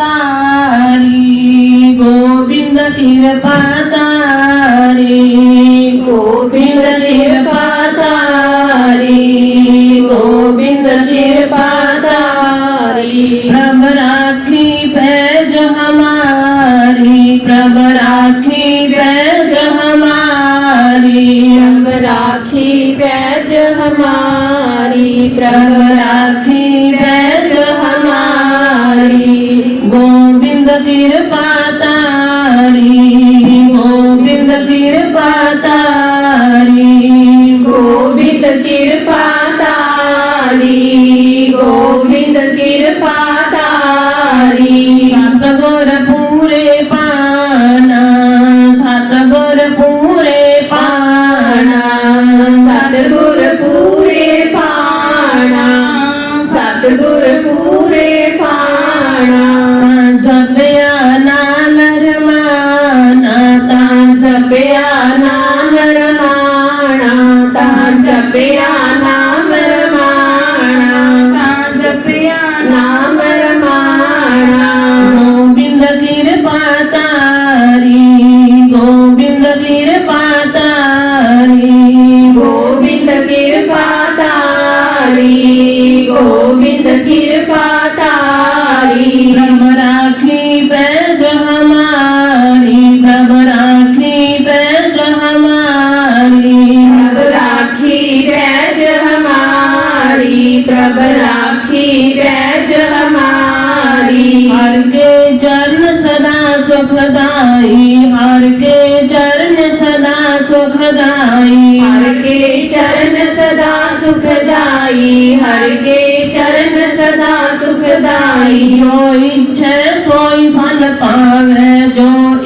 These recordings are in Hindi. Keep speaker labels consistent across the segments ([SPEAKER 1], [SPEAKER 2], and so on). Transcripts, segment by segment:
[SPEAKER 1] तारी गोविंद कृपा तारी गोविंद कृपा तारी गोविंद कृपा तारी प्रभ प्रभ राखी
[SPEAKER 2] बैज हमारी।
[SPEAKER 1] हर के चरण सदा सुखदाई हर के चरण सदा सुखदाई।
[SPEAKER 2] हर के चरण सदा सुखदाई हर के चरण सदा सुखदाई।
[SPEAKER 1] जो इच्छे सोई फल पावे जो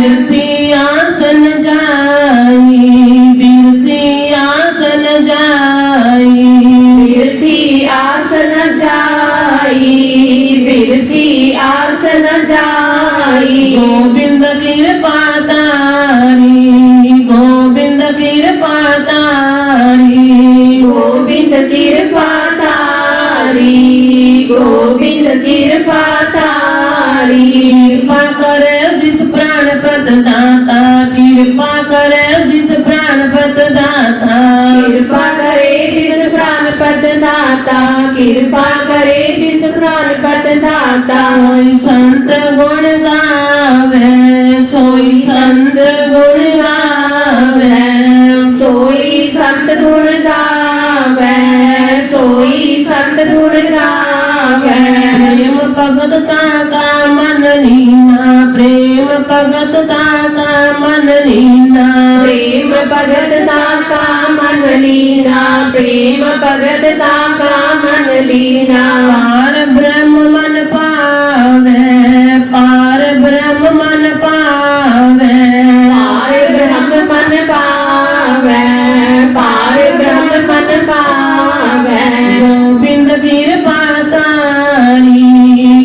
[SPEAKER 1] बिरती आसन जाई बिरती आसन जाई।
[SPEAKER 2] बिरती आसन जाई बिरती आसन जाई।
[SPEAKER 1] गोविंद कृपा तारी गोविंद कृपा तारी।
[SPEAKER 2] गोविंद कृपा तारी गोविंद कृपा
[SPEAKER 1] कृपा करे जिस प्राण पद दाता कृपा करे जिस प्राण पद दाता। सोई संत गुण गावे सोई संत गुण गावे।
[SPEAKER 2] सोई संत गुण गावे सोई संत गुण गावे।
[SPEAKER 1] प्रेम भगत का मन लीना प्रेम भगत का मन लीना
[SPEAKER 2] प्रेम भगत लीना प्रेम भगत का मन लीना।
[SPEAKER 1] पार ब्रह्म मन पावे पार ब्रह्म मन पावे।
[SPEAKER 2] पार ब्रह्म मन पावे पार ब्रह्म मन पावे।
[SPEAKER 1] गोविंद कृपा तारी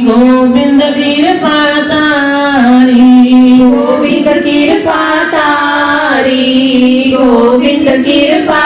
[SPEAKER 1] गोविंद कृपा तारी
[SPEAKER 2] गोविंद कृपा तारी गोविंद कृपा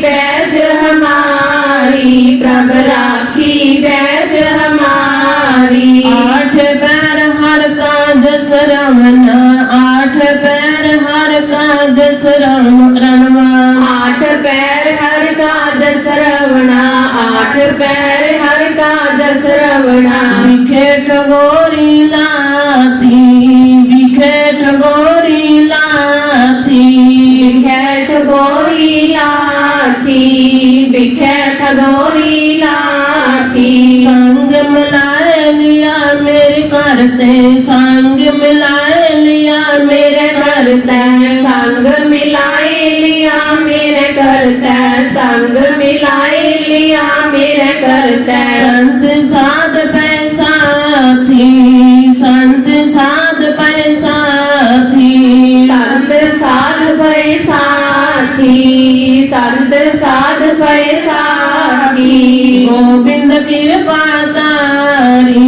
[SPEAKER 1] बैज हमारी प्रभ राखी बैज हमारी। आठ पैर हर काज सरवण आठ पैर हर काज रणवा
[SPEAKER 2] आठ पैर हर का जसरवणा आठ पैर हर का जसरवणा
[SPEAKER 1] विखेट गोरी लाती विखेट गोरी लाती। ਲਾਥੀ ਵਿਖੇ ਖਦੋਰੀ ਲਾਥੀ ਸੰਗ ਮਿਲਾਇ ਲਿਆ
[SPEAKER 2] ਮੇਰੇ ਘਰ ਤੇ, ਸੰਗ ਮਿਲਾਇ ਲਿਆ ਮੇਰੇ ਘਰ ਤੇ। ਸੰਗ ਮਿਲਾਇ
[SPEAKER 1] ਲਿਆ ਮੇਰੇ ਘਰ ਤੇ, ਸੰਗ ਮਿਲਾਇ ਲਿਆ ਮੇਰੇ
[SPEAKER 2] ਘਰ ਤੇ। ਸੰਤ ਸਾਧ गोविंद कृपा तारी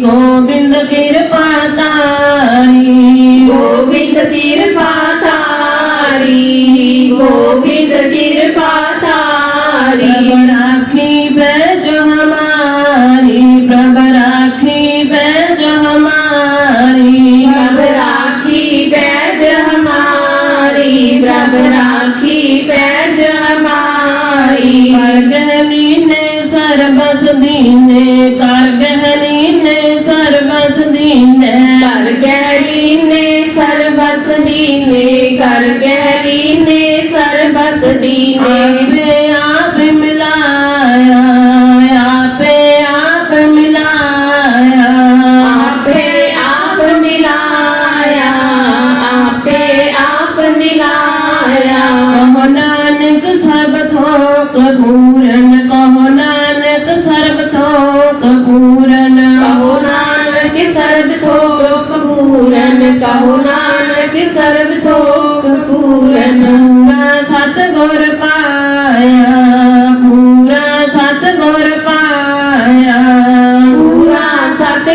[SPEAKER 2] गोविंद कृपा
[SPEAKER 1] तारी। गोविंद कृपा बस दीने कर
[SPEAKER 2] गहरी ने सर बस दीने।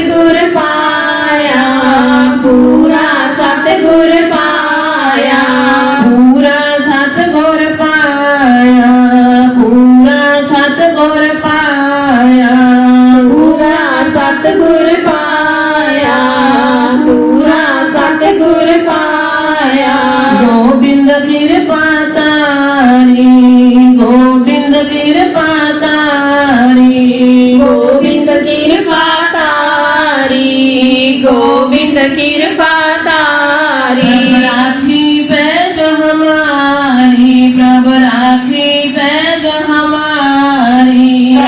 [SPEAKER 2] Guru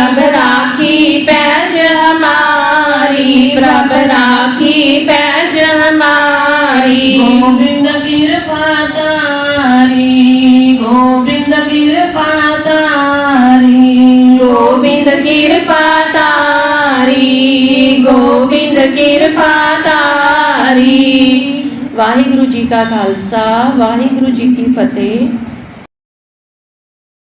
[SPEAKER 1] प्रभ राखी पैज हमारी प्रभ राखी पैज हमारी। गोविंद कृपा तारी गोविंद कृपा तारी।
[SPEAKER 2] गोविंद कृपा तारी गोविंद कृपा तारी। वाहिगुरु जी का खालसा वाहिगुरु जी की फतेह।